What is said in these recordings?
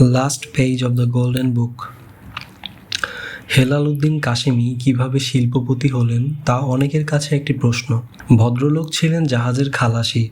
Last page of the golden book Helal Uddin Kasemi কীভাবে শিল্পপতি হলেন তা অনেকের কাছে একটি প্রশ্ন। ভদ্রলোক ছিলেন জাহাজের খালাসি।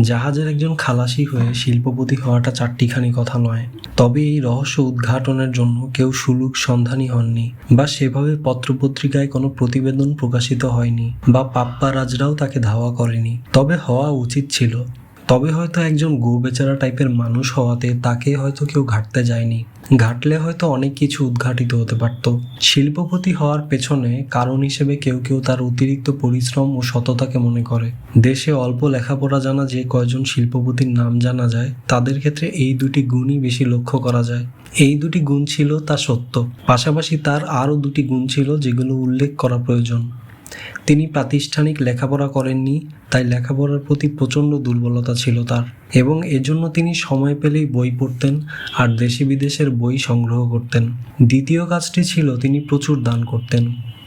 জাহাজের একজন খালাসি হয়ে শিল্পপতি হওয়াটা চারটিখানি কথা নয়। তবে এই রহস্য উদ্ঘাটনের জন্য কেউ সুলুক সন্ধানী হননি বা সেভাবে পত্রপত্রিকায় কোনো প্রতিবেদন প্রকাশিত হয়নি বা পাপ্পা রাজরাও তাকে ধাওয়া করেনি। তবে হওয়া উচিত ছিল। তবে হয়তো একজন গো বেচারা টাইপের মানুষ হওয়াতে তাকে হয়তো কেউ ঘাটতে যায়নি। ঘাটলে হয়তো অনেক কিছু উদ্ঘাটিত হতে পারত। শিল্পপতি হওয়ার পেছনে কারণ হিসেবে কেউ কেউ তার অতিরিক্ত পরিশ্রম ও সততাকে মনে করে। দেশে অল্প লেখাপড়া জানা যে কয়জন শিল্পপতির নাম জানা যায়, তাদের ক্ষেত্রে এই দুটি গুণই বেশি লক্ষ্য করা যায়। এই দুটি গুণ ছিল তা সত্য। পাশাপাশি তার আরও দুটি গুণ ছিল যেগুলো উল্লেখ করা প্রয়োজন। তিনি প্রাতিষ্ঠানিক লেখাপড়া করেননি, তাই লেখাপড়ার প্রতি প্রচণ্ড দুর্বলতা ছিল তার। এবং এজন্য তিনি সময় পেলেই বই পড়তেন আর দেশে বিদেশের বই সংগ্রহ করতেন। দ্বিতীয় কাজটি ছিল তিনি প্রচুর দান করতেন,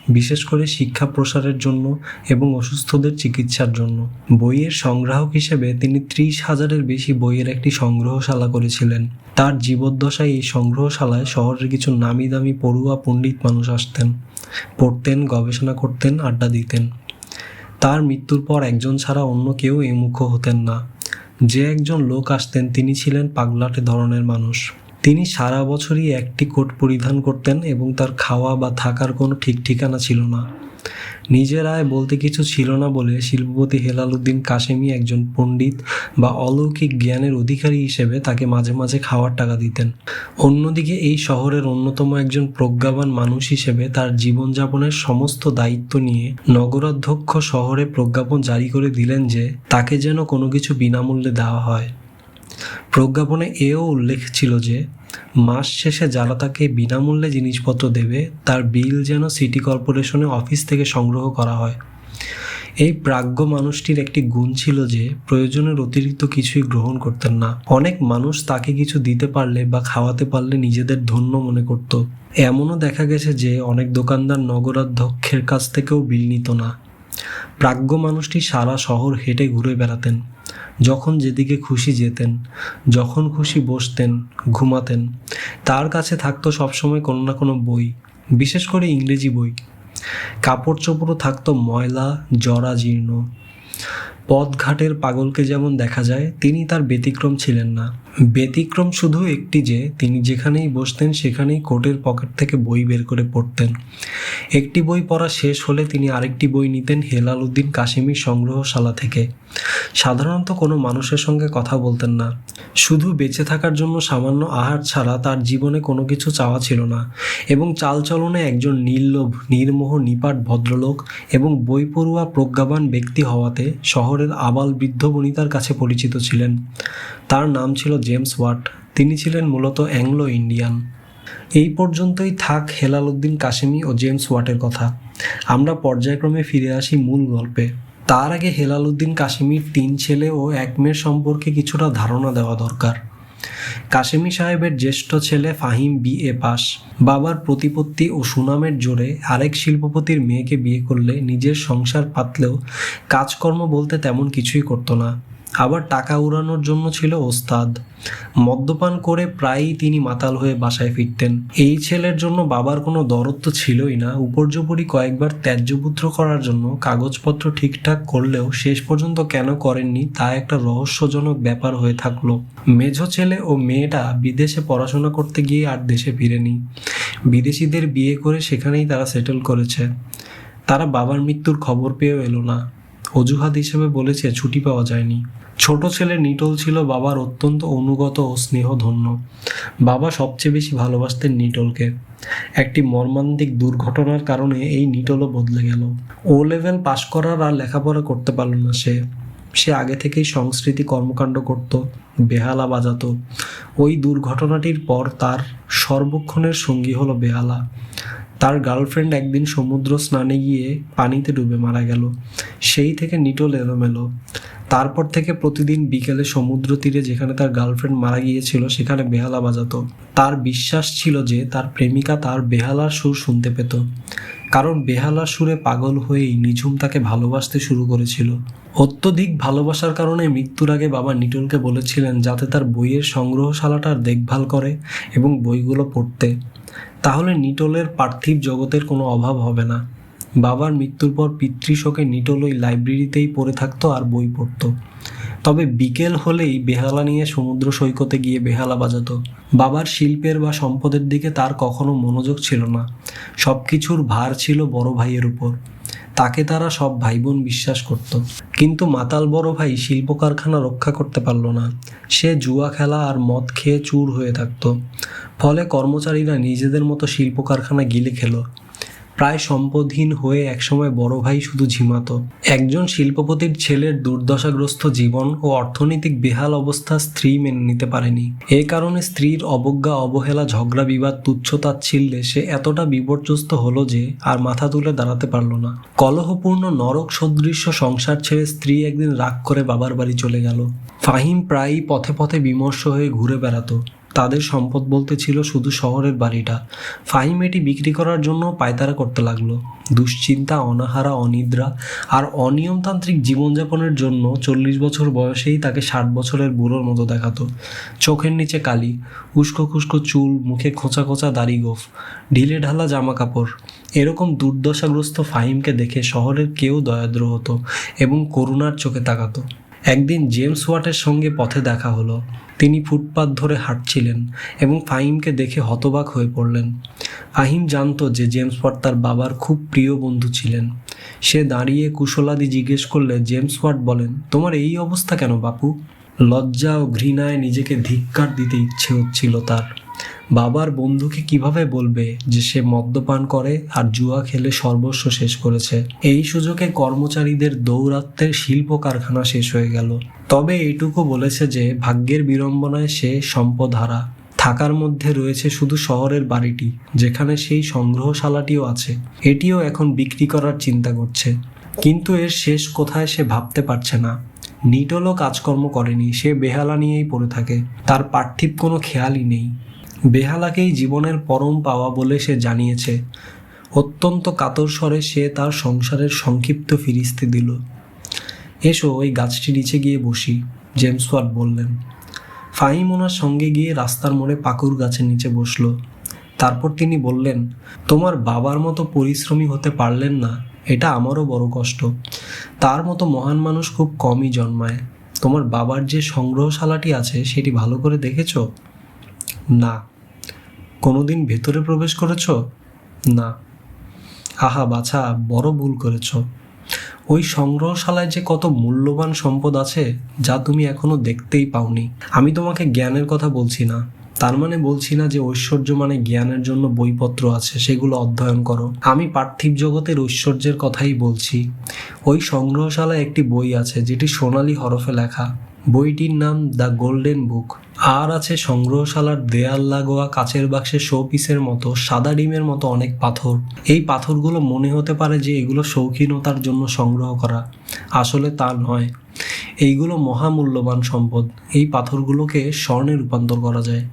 বিশেষ করে শিক্ষা প্রসারের জন্য এবং অসুস্থদের চিকিৎসার জন্য। বইয়ের সংগ্রাহক হিসেবে তিনি ত্রিশ হাজারের বেশি বইয়ের একটি সংগ্রহশালা করেছিলেন। তার জীবদ্দশায় এই সংগ্রহশালায় শহরের কিছু নামি দামি পড়ুয়া পণ্ডিত মানুষ আসতেন। পড়তেন, গবেষণা করতেন, আড্ডা দিতেন। তার মৃত্যুর পর একজন ছাড়া অন্য কেউ এই মুখ হতেন না। যে একজন লোক আসতেন, তিনি ছিলেন পাগলাটে ধরনের মানুষ। তিনি সারা বছরই একটি কোট পরিধান করতেন এবং তার খাওয়া বা থাকার কোনো ঠিক ঠিকানা ছিল না। নিজের আয় বলতে কিছু ছিল না বলে শিল্পপতি হেলাল উদ্দিন কাশেমি একজন পণ্ডিত বা অলৌকিক জ্ঞানের অধিকারী হিসেবে তাকে মাঝে মাঝে খাওয়ার টাকা দিতেন। অন্যদিকে এই শহরের অন্যতম একজন প্রজ্ঞাবান মানুষ হিসেবে তার জীবনযাপনের সমস্ত দায়িত্ব নিয়ে নগরাধ্যক্ষ শহরে প্রজ্ঞাপন জারি করে দিলেন যে তাকে যেন কোনো কিছু বিনামূল্যে দেওয়া হয়। প্রজ্ঞাপনে এও উল্লেখ ছিল যে মাস শেষে যারা তাকে বিনামূল্যে জিনিসপত্র দেবে, তার বিল যেন সিটি কর্পোরেশনের অফিস থেকে সংগ্রহ করা হয়। এই প্রাজ্ঞ মানুষটির একটি গুণ ছিল যে, প্রয়োজনের অতিরিক্ত কিছুই গ্রহণ করতেন না। অনেক মানুষ তাকে কিছু দিতে পারলে বা খাওয়াতে পারলে নিজেদের ধন্য মনে করত। এমনও দেখা গেছে যে, অনেক দোকানদার নগরাধ্যক্ষের কাছ থেকেও বিল নিত না। প্রাজ্ঞ মানুষটি সারা শহর হেঁটে ঘুরে বেড়াতেন। যখন যেদিকে খুশি যেতেন, যখন খুশি বসতেন, ঘুমাতেন, তার কাছে থাকতো সবসময় কোনো না কোনো বই, বিশেষ করে ইংরেজি বই। কাপড় চোপড়ও থাকতো ময়লা জরা জীর্ণ পথঘাটের পাগলকে যেমন দেখা যায়, তিনি তার ব্যতিক্রম ছিলেন না। ব্যতিক্রম শুধু একটি যে, তিনি যেখানেই বসতেন, সেখানেই কোটের পকেট থেকে বই বের করে পড়তেন। একটি বই পড়া শেষ হলে তিনি আরেকটি বই নিতেন হেলাল উদ্দিন কাশিমির সংগ্রহশালা থেকে। সাধারণত কোনো মানুষের সঙ্গে কথা বলতেন না। শুধু বেঁচে থাকার জন্য সামান্য আহার ছাড়া তার জীবনে কোনো কিছু চাওয়া ছিল না এবং চালচলনে একজন নির্লোভ, নির্মোহ, নিপাট ভদ্রলোক এবং বই পড়ুয়া প্রজ্ঞাবান ব্যক্তি হওয়াতে শহরের আবাল বৃদ্ধ বনিতার কাছে পরিচিত ছিলেন। তার নাম ছিল জেমস ওয়াট। তিনি ছিলেন মূলত অ্যাংলো ইন্ডিয়ান। এই পর্যন্তই থাক হেলাল উদ্দিন কাশেমি ও জেমস ওয়াটের কথা। আমরা পর্যায়ক্রমে ফিরে আসি মূল গল্পে। তার আগে হেলাল উদ্দিন কাশেমির তিন ছেলে ও এক মেয়ের সম্পর্কে কিছুটা ধারণা দেওয়া দরকার। কাশেমি সাহেবের জ্যেষ্ঠ ছেলে ফাহিম বি এ পাস। বাবার প্রতিপত্তি ও সুনামের জোরে আরেক শিল্পপতির মেয়েকে বিয়ে করলে নিজের সংসার পাতলেও কাজকর্ম বলতে তেমন কিছুই করতো না। আবার টাকা উড়ানোর জন্য ছিল ওস্তাদ। মদ্যপান করে প্রায়ই তিনি মাতাল হয়ে বাসায় ফিরতেন। এই ছেলের জন্য বাবার কোনো দরত্ব ছিলই না। উপর্যুপরি কয়েকবার ত্যায্যপুত্র করার জন্য কাগজপত্র ঠিকঠাক করলেও শেষ পর্যন্ত কেন করেননি তা একটা রহস্যজনক ব্যাপার হয়ে থাকল। মেঝো ছেলে ও মেয়েটা বিদেশে পড়াশোনা করতে গিয়ে আর দেশে ফিরেনি। বিদেশিদের বিয়ে করে সেখানেই তারা সেটেল করেছে। তারা বাবার মৃত্যুর খবর পেয়েও এলো না। অজুহাত হিসেবে বলেছে ছুটি পাওয়া যায়নি। ছোট ছেলে নিটল ছিল বাবার অত্যন্ত অনুগত ও স্নেহধন্য। বাবা সবচেয়ে বেশি ভালোবাসতেন নিটলকে। একটি মর্মান্তিক দুর্ঘটনার কারণে এই নিটলও বদলে গেল। ও লেভেল পাশ করার আর লেখাপড়া করতে পারল না সে। সে আগে থেকেই সংস্কৃতি কর্মকাণ্ড করত, বেহালা বাজাতো। ওই দুর্ঘটনাটির পর তার সর্বক্ষণের সঙ্গী হলো বেহালা। তার গার্লফ্রেন্ড একদিন সমুদ্র স্নানে গিয়ে পানিতে ডুবে মারা গেল। সেই থেকে নিটল এলোমেলো। তারপর থেকে প্রতিদিন বিকেলে সমুদ্র তীরে যেখানে তার গার্লফ্রেন্ড মারা গিয়েছিল, সেখানে বেহালা বাজাতো। তার বিশ্বাস ছিল যে তার প্রেমিকা তার বেহালার সুর শুনতে পেত। কারণ বেহালার সুরে পাগল হয়েই নিঝুম তাকে ভালোবাসতে শুরু করেছিল। অত্যধিক ভালোবাসার কারণে মৃত্যুর আগে বাবা নিটলকে বলেছিলেন যাতে তার বইয়ের সংগ্রহশালাটার দেখভাল করে এবং বইগুলো পড়তে। তাহলে নিটলের পার্থিব জগতের কোনো অভাব হবে না। বাবার মৃত্যুর পর পিতৃশোকে নিটল ওই লাইব্রেরিতেই পড়ে থাকতো আর বই পড়তো। তবে বিকেল হলেই বেহালা নিয়ে সমুদ্র সৈকতে গিয়ে বেহালা বাজাতো। বাবার শিল্পের বা সম্পদের দিকে তার কখনো মনোযোগ ছিল না। সব কিছুর ভার ছিল বড় ভাইয়ের উপর। তাকে তারা সব ভাই বোন বিশ্বাস করত। কিন্তু মাতাল বড় ভাই শিল্প কারখানা রক্ষা করতে পারল না। সে জুয়া খেলা আর মদ খেয়ে চুর হয়ে থাকতো। ফলে কর্মচারীরা নিজেদের মতো শিল্প কারখানা গিলে খেলো। প্রায় সম্পদহীন হয়ে একসময় বড় ভাই শুধু ঝিমাতো। একজন শিল্পপতির ছেলের দুর্দশাগ্রস্ত জীবন ও অর্থনৈতিক বেহাল অবস্থা স্ত্রী মেনে নিতে পারেনি। এ কারণে স্ত্রীর অবজ্ঞা, অবহেলা, ঝগড়া, বিবাদ, তুচ্ছ তাচ্ছিল্যে সে এতটা বিপর্যস্ত হলো যে আর মাথা তুলে দাঁড়াতে পারল না। কলহপূর্ণ, নরক সদৃশ্য সংসার ছেড়ে স্ত্রী একদিন রাগ করে বাবার বাড়ি চলে গেল। ফাহিম প্রায়ই পথে পথে বিমর্ষ হয়ে ঘুরে বেড়াতো। তাদের সম্পদ বলতে ছিল শুধু শহরের বাড়িটা। ফাহিম এটি বিক্রি করার জন্য পায়তারা করতে লাগল। দুশ্চিন্তা, অনাহারা, অনিদ্রা আর অনিয়মতান্ত্রিক জীবনযাপনের জন্য চল্লিশ বছর বয়সেই তাকে ষাট বছরের বুড়োর মতো দেখাতো। চোখের নিচে কালি, উস্কো খুস্কো চুল, মুখে খোঁচা খোঁচা দাড়ি গোফ, ঢিলে ঢালা জামা কাপড়। এরকম দুর্দশাগ্রস্ত ফাহিমকে দেখে শহরের কেউ দয়াদ্র হতো এবং করুণার চোখে তাকাতো। একদিন জেমস ওয়াটের সঙ্গে পথে দেখা হলো। তিনি ফুটপাত ধরে হাঁটছিলেন এবং ফাহিমকে দেখে হতবাক হয়ে পড়লেন। ফাহিম জানত যে জেমস ওয়াট তার বাবার খুব প্রিয় বন্ধু ছিলেন। সে দাঁড়িয়ে কুশলাদি জিজ্ঞেস করলে, জেমস ওয়াট বলেন, তোমার এই অবস্থা কেন বাপু? লজ্জা ও ঘৃণায় নিজেকে ধিক্কার দিতে ইচ্ছে হচ্ছিল তার। বাবার বন্ধুকে কীভাবে বলবে যে সে মদ্যপান করে আর জুয়া খেলে সর্বস্ব শেষ করেছে? এই সুযোগে কর্মচারীদের দৌরাত্মের শিল্প কারখানা শেষ হয়ে গেল। তবে এইটুকু বলেছে যে, ভাগ্যের বিড়ম্বনায় সে সম্পদ হারা থাকার মধ্যে রয়েছে শুধু শহরের বাড়িটি, যেখানে সেই সংগ্রহশালাটিও আছে। এটিও এখন বিক্রি করার চিন্তা করছে। কিন্তু এর শেষ কোথায় সে ভাবতে পারছে না। নিটলও কাজকর্ম করেনি, সে বেহালা নিয়েই পড়ে থাকে। তার পার্থিব কোনো খেয়ালই নেই। বেহালাকেই জীবনের পরম পাওয়া বলে সে জানিয়েছে। অত্যন্ত কাতর স্বরে সে তার সংসারের সংক্ষিপ্ত ফিরিস্তি দিল। এসো ওই গাছটি নিচে গিয়ে বসি, জেমস ওয়াট বললেন। ফাহিম ওনার সঙ্গে গিয়ে রাস্তার মোড়ে পাকুর গাছের নিচে বসল। তারপর তিনি বললেন, তোমার বাবার মতো পরিশ্রমী হতে পারলেন না, এটা আমারও বড় কষ্ট। তার মতো মহান মানুষ খুব কমই জন্মায়। তোমার বাবার যে সংগ্রহশালাটি আছে, সেটি ভালো করে দেখেছ? না। কোনোদিন ভেতরে প্রবেশ করেছ? না। আহা, বাছা, বড় ভুল করেছ। ওই সংগ্রহশালায় যে কত মূল্যবান সম্পদ আছে, যা তুমি এখনও দেখতেই পাওনি। আমি তোমাকে জ্ঞানের কথা বলছি না। তার মানে বলছি না যে ঐশ্বর্য মানে জ্ঞানের জন্য বইপত্র আছে, সেগুলো অধ্যয়ন করো। আমি পার্থিব জগতের ঐশ্বর্যের কথাই বলছি। ওই সংগ্রহশালায় একটি বই আছে, যেটি সোনালি হরফে লেখা। বইটির নাম দ্য গোল্ডেন বুক। আর আছে সংগ্রহশালার দেয়াল লাগোয়া কাচের বাক্সে শো পিসের মতো সাদা ডিমের মতো অনেক পাথর। এই পাথরগুলো মনে হতে পারে যে এগুলো শৌখিনতার জন্য সংগ্রহ করা। আসলে তা নয়। এইগুলো মহামূল্যবান সম্পদ। এই পাথরগুলোকে স্বর্ণে রূপান্তর করা যায়।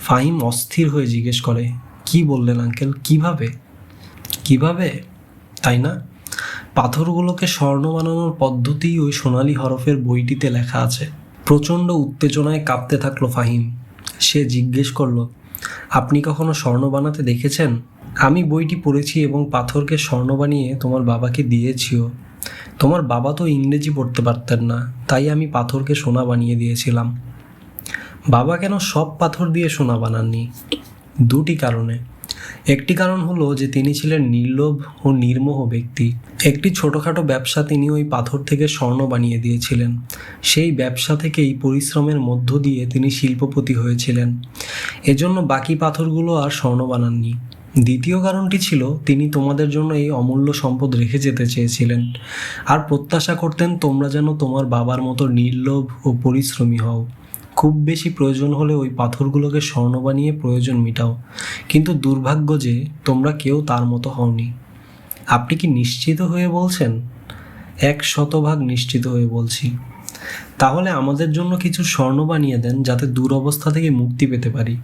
ফাহিম অস্থির হয়ে জিজ্ঞেস করে, কি বললেন আঙ্কেল? কীভাবে? কীভাবে? তাই না? পাথরগুলোকে স্বর্ণ বানানোর পদ্ধতি ওই সোনালি হরফের বইটিতে লেখা আছে। প্রচণ্ড উত্তেজনায় কাঁপতে থাকল ফাহিম। সে জিজ্ঞেস করল, আপনি কখনো স্বর্ণ বানাতে দেখেছেন? আমি বইটি পড়েছি এবং পাথরকে স্বর্ণ বানিয়ে তোমার বাবাকে দিয়েছিও। তোমার বাবা তো ইংরেজি পড়তে পারতেন না, তাই আমি পাথরকে সোনা বানিয়ে দিয়েছিলাম। বাবা কেন সব পাথর দিয়ে সোনা বানাননি? দুটি কারণে। একটি কারণ হলো যে তিনি ছিলেন নির্লোভ ও নির্মোহ ব্যক্তি। একটি ছোটোখাটো ব্যবসা তিনি ওই পাথর থেকে স্বর্ণ বানিয়ে দিয়েছিলেন। সেই ব্যবসা থেকেই পরিশ্রমের মধ্য দিয়ে তিনি শিল্পপতি হয়েছিলেন। এজন্য বাকি পাথরগুলো আর স্বর্ণ বানাননি। দ্বিতীয় কারণটি ছিল, তিনি তোমাদের জন্য এই অমূল্য সম্পদ রেখে যেতে চেয়েছিলেন। আর প্রত্যাশা করতেন তোমরা যেন তোমার বাবার মতো নির্লোভ ও পরিশ্রমী হও। খুব বেশি প্রয়োজন হলে ওই পাথরগুলোকে স্বর্ণ বানিয়ে প্রয়োজন মিটাও। কিন্তু দুর্ভাগ্য যে তোমরা কেউ তার মতো হওনি। আপনি কি নিশ্চিত হয়ে বলছেন? এক শতভাগ নিশ্চিত হয়ে বলছি। তাহলে আমাদের জন্য কিছু স্বর্ণ বানিয়ে দেন যাতে দুরবস্থা থেকে মুক্তি পেতে পারি।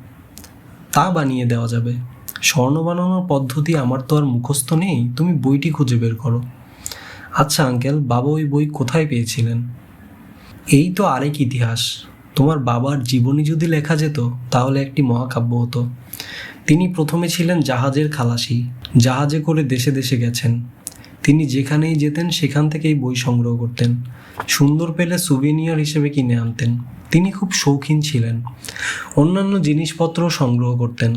তা বানিয়ে দেওয়া যাবে। স্বর্ণ বানানোর পদ্ধতি আমার তো আর মুখস্থ নেই, তুমি বইটি খুঁজে বের করো। আচ্ছা আঙ্কেল, বাবা ওই বই কোথায় পেয়েছিলেন? এই তো আরেক ইতিহাস। তোমার বাবার জীবনী যদি লেখা যেত, তাহলে একটি মহাকাব্য হতো। তিনি প্রথমে ছিলেন জাহাজের খালাসি, জাহাজে করে দেশে দেশে গেছেন। তিনি যেখানেই যেতেন, সেখান থেকেই বই সংগ্রহ করতেন। সুন্দর পেলে সুভিনিয়র হিসেবে কিনে আনতেন। তিনি খুব শৌখিন ছিলেন। অন্যান্য জিনিসপত্র সংগ্রহ করতেন।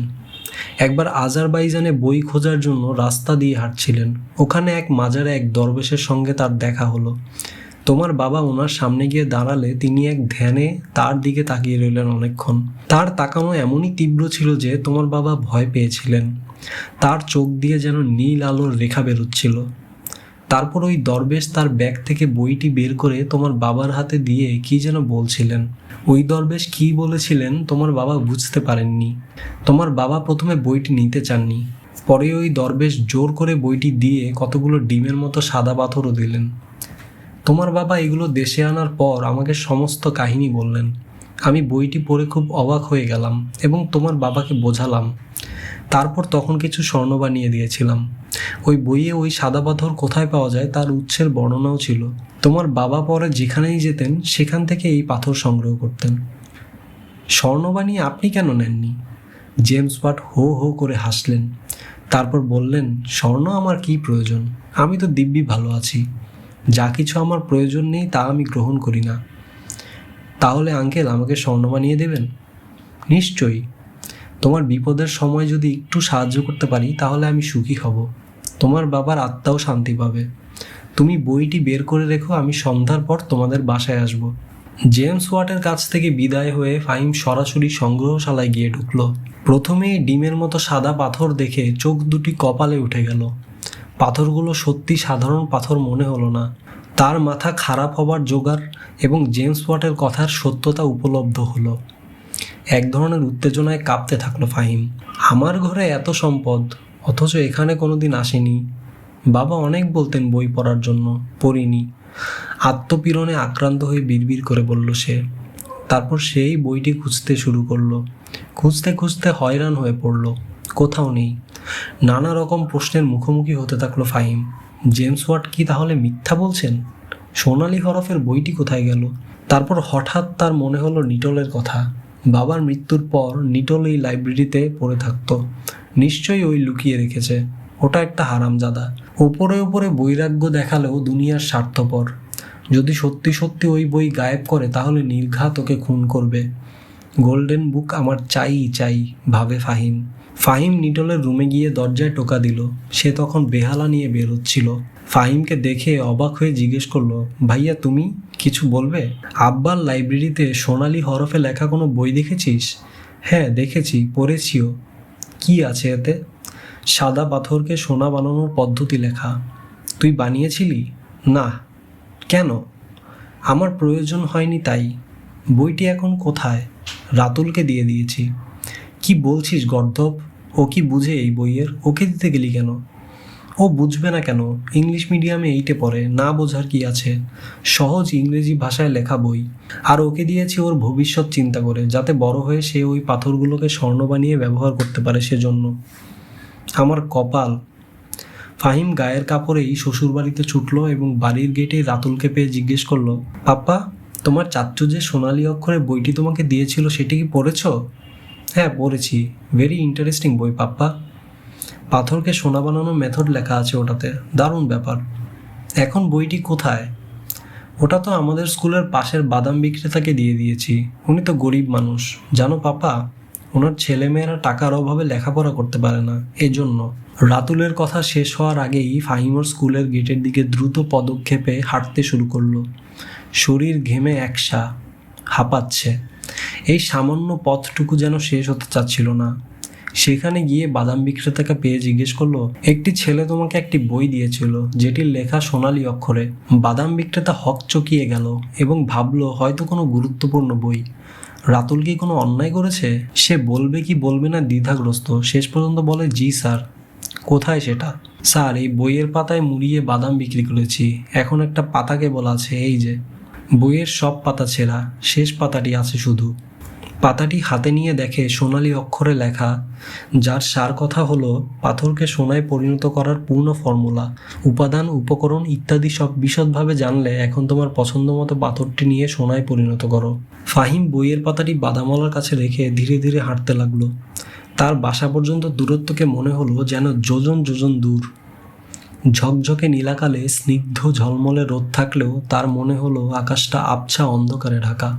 একবার আজারবাইজানে বই খোঁজার জন্য রাস্তা দিয়ে হাঁটছিলেন। ওখানে এক মাজারে এক দরবেশের সঙ্গে তার দেখা হলো। তোমার বাবা ওনার সামনে গিয়ে দাঁড়ালে তিনি এক ধ্যানে তার দিকে তাকিয়ে রইলেন অনেকক্ষণ। তার তাকানো এমনই তীব্র ছিল যে তোমার বাবা ভয় পেয়েছিলেন। তার চোখ দিয়ে যেন নীল আলোর রেখা বেরোচ্ছিল। তারপর ওই দরবেশ তার ব্যাগ থেকে বইটি বের করে তোমার বাবার হাতে দিয়ে কি যেন বলছিলেন। ওই দরবেশ কি বলেছিলেন তোমার বাবা বুঝতে পারেননি। তোমার বাবা প্রথমে বইটি নিতে চাননি। পরে ওই দরবেশ জোর করে বইটি দিয়ে কতগুলো ডিমের মতো সাদা পাথরও দিলেন। তোমার বাবা এগুলো দেশে আনার পর আমাকে সমস্ত কাহিনী বললেন। আমি বইটি পড়ে খুব অবাক হয়ে গেলাম এবং তোমার বাবাকে বোঝালাম। তারপর তখন কিছু স্বর্ণ বানিয়ে দিয়েছিলাম। ওই বইয়ে ওই সাদা পাথর কোথায় পাওয়া যায় তার উৎসের বর্ণনাও ছিল। তোমার বাবা পরে যেখানেই যেতেন, সেখান থেকে এই পাথর সংগ্রহ করতেন। স্বর্ণ বানিয়ে আপনি কেন নেননি? জেমস বাট হো হো করে হাসলেন। তারপর বললেন, স্বর্ণ আমার কি প্রয়োজন? আমি তো দিব্যি ভালো আছি। যা কিছু আমার প্রয়োজন নেই তা আমি গ্রহণ করি না। তাহলে আঙ্কেল আমাকে স্বর্ণ বানিয়ে দেবেন? নিশ্চয়ই। তোমার বিপদের সময় যদি একটু সাহায্য করতে পারি, তাহলে আমি সুখী হব। তোমার বাবার আত্মাও শান্তি পাবে। তুমি বইটি বের করে রেখো, আমি সন্ধ্যার পর তোমাদের বাসায় আসব। জেমস ওয়াটের কাছ থেকে বিদায় হয়ে ফাহিম সরাসরি সংগ্রহশালায় গিয়ে ঢুকলো। প্রথমেই ডিমের মতো সাদা পাথর দেখে চোখ দুটি কপালে উঠে গেল। পাথরগুলো সত্যি সাধারণ পাথর মনে হলো না। তার মাথা খারাপ হবার জোগাড় এবং জেমস ওয়াটের কথার সত্যতা উপলব্ধ হলো। এক ধরনের উত্তেজনায় কাঁপতে থাকল ফাহিম। আমার ঘরে এত সম্পদ, অথচ এখানে কোনো দিন আসেনি। বাবা অনেক বলতেন বই পড়ার জন্য, পড়িনি। আত্মপীড়নে আক্রান্ত হয়ে বিড়বিড় করে বলল সে। তারপর সেই বইটি খুঁজতে শুরু করল। খুঁজতে খুঁজতে হয়রান হয়ে পড়ল। কোথাও নেই। নানা রকম প্রশ্নের মুখোমুখি হতে থাকল ফাহিম। জেমস ওয়াট কি তাহলে মিথ্যা বলছেন? সোনালি হরফের বইটি কোথায় গেল? তারপর হঠাৎ তার মনে হলো নিটলের কথা। বাবার মৃত্যুর পর নিটল এই লাইব্রেরিতে পড়ে থাকতো। নিশ্চয়ই ওই লুকিয়ে রেখেছে। ওটা একটা হারামজাদা। ওপরে ওপরে বৈরাগ্য দেখালেও দুনিয়ার স্বার্থপর। যদি সত্যি সত্যি ওই বই গায়েব করে, তাহলে নির্ঘাত ওকে খুন করবে। গোল্ডেন বুক আমার চাই চাই, ভাবে ফাহিম। ফাহিম নিটলের রুমে গিয়ে দরজায় টোকা দিল। সে তখন বেহালা নিয়ে বেরোচ্ছিল। ফাহিমকে দেখে অবাক হয়ে জিজ্ঞেস করল, ভাইয়া, তুমি কিছু বলবে? আব্বার লাইব্রেরিতে সোনালি হরফে লেখা কোনো বই দেখেছিস? হ্যাঁ দেখেছি, পড়েছিও। কি আছে এতে? সাদা পাথরকে সোনা বানানোর পদ্ধতি লেখা। তুই বানিয়েছিলি? না। কেন? আমার প্রয়োজন হয়নি তাই। বইটি এখন কোথায়? রাতুলকে দিয়ে দিয়েছি। কি বলছিস গর্দব ও কি বুঝে এই বইয়ের? ওকে দিতে গেলি কেন? ও বুঝবে না কেন? ইংলিশ মিডিয়ামে এইটে পড়ে, না বোঝার কি আছে? সহজ ইংরেজি ভাষায় লেখা বই। আর ওকে দিয়েছি ওর ভবিষ্যৎ চিন্তা করে, যাতে বড় হয়ে সে ওই পাথরগুলোকে স্বর্ণ বানিয়ে ব্যবহার করতে পারে সেজন্য। আমার কপাল। ফাহিম গায়ের কাপড়েই শ্বশুরবাড়িতে ছুটলো এবং বাড়ির গেটে রাতুলকে পেয়ে জিজ্ঞেস করল, পাপ্পা, তোমার চাচ্চু যে সোনালী অক্ষরে বইটি তোমাকে দিয়েছিল সেটি কি পড়েছ? হ্যাঁ পড়েছি। ভেরি ইন্টারেস্টিং বই, পাপ্পা। পাথরকে সোনা বানানোর মেথড লেখা আছে ওটাতে। দারুণ ব্যাপার। এখন বইটি কোথায়? ওটা তো আমাদের স্কুলের পাশের বাদাম বিক্রেতাকে দিয়ে দিয়েছি। উনি তো গরিব মানুষ। জানো পাপা ওনার ছেলেমেয়েরা টাকার অভাবে লেখাপড়া করতে পারে না। এজন্য রাতুলের কথা শেষ হওয়ার আগেই ফাহিমর স্কুলের গেটের দিকে দ্রুত পদক্ষেপে হাঁটতে শুরু করল। শরীর ঘেমে একসা, হাঁপাচ্ছে। এই সামান্য পথটুকু যেন শেষ হতে চাচ্ছিল না। সেখানে গিয়ে বাদাম বিক্রেতাকে পেয়ে জিজ্ঞেস করল, একটি ছেলে তোমাকে একটি বই দিয়েছিল, যেটির লেখা সোনালী অক্ষরে। বাদাম বিক্রেতা হক চকিয়ে গেল এবং ভাবলো, হয়তো কোনো গুরুত্বপূর্ণ বই। রাতুল কি কোনো অন্যায় করেছে? সে বলবে কি বলবে না দ্বিধাগ্রস্ত। শেষ পর্যন্ত বলে, জি, স্যার। কোথায় সেটা? স্যার, এই বইয়ের পাতায় মুড়িয়ে বাদাম বিক্রি করেছি। এখন একটা পাতাকে বলা আছে, এই যে। বইয়ের সব পাতা ছেঁড়া, শেষ পাতাটি আছে শুধু। পাতাটি হাতে নিয়ে দেখে সোনালি অক্ষরে লেখা, যার সার কথা হলো, পাথরকে সোনায় পরিণত করার পূর্ণ ফর্মুলা, উপাদান, উপকরণ ইত্যাদি সব বিশদভাবে জানলে এখন তোমার পছন্দ মতো পাথরটি নিয়ে সোনায় পরিণত করো। ফাহিম বইয়ের পাতাটি বাদামলার কাছে রেখে ধীরে ধীরে হাঁটতে লাগল। তার বাসা পর্যন্ত দূরত্বকে মনে হলো যেন যোজন যোজন দূর। ঝকঝকে নীলাকালে স্নিগ্ধ ঝলমলে রোদ থাকলেও তার মনে হলো আকাশটা আবছা অন্ধকারে ঢাকা।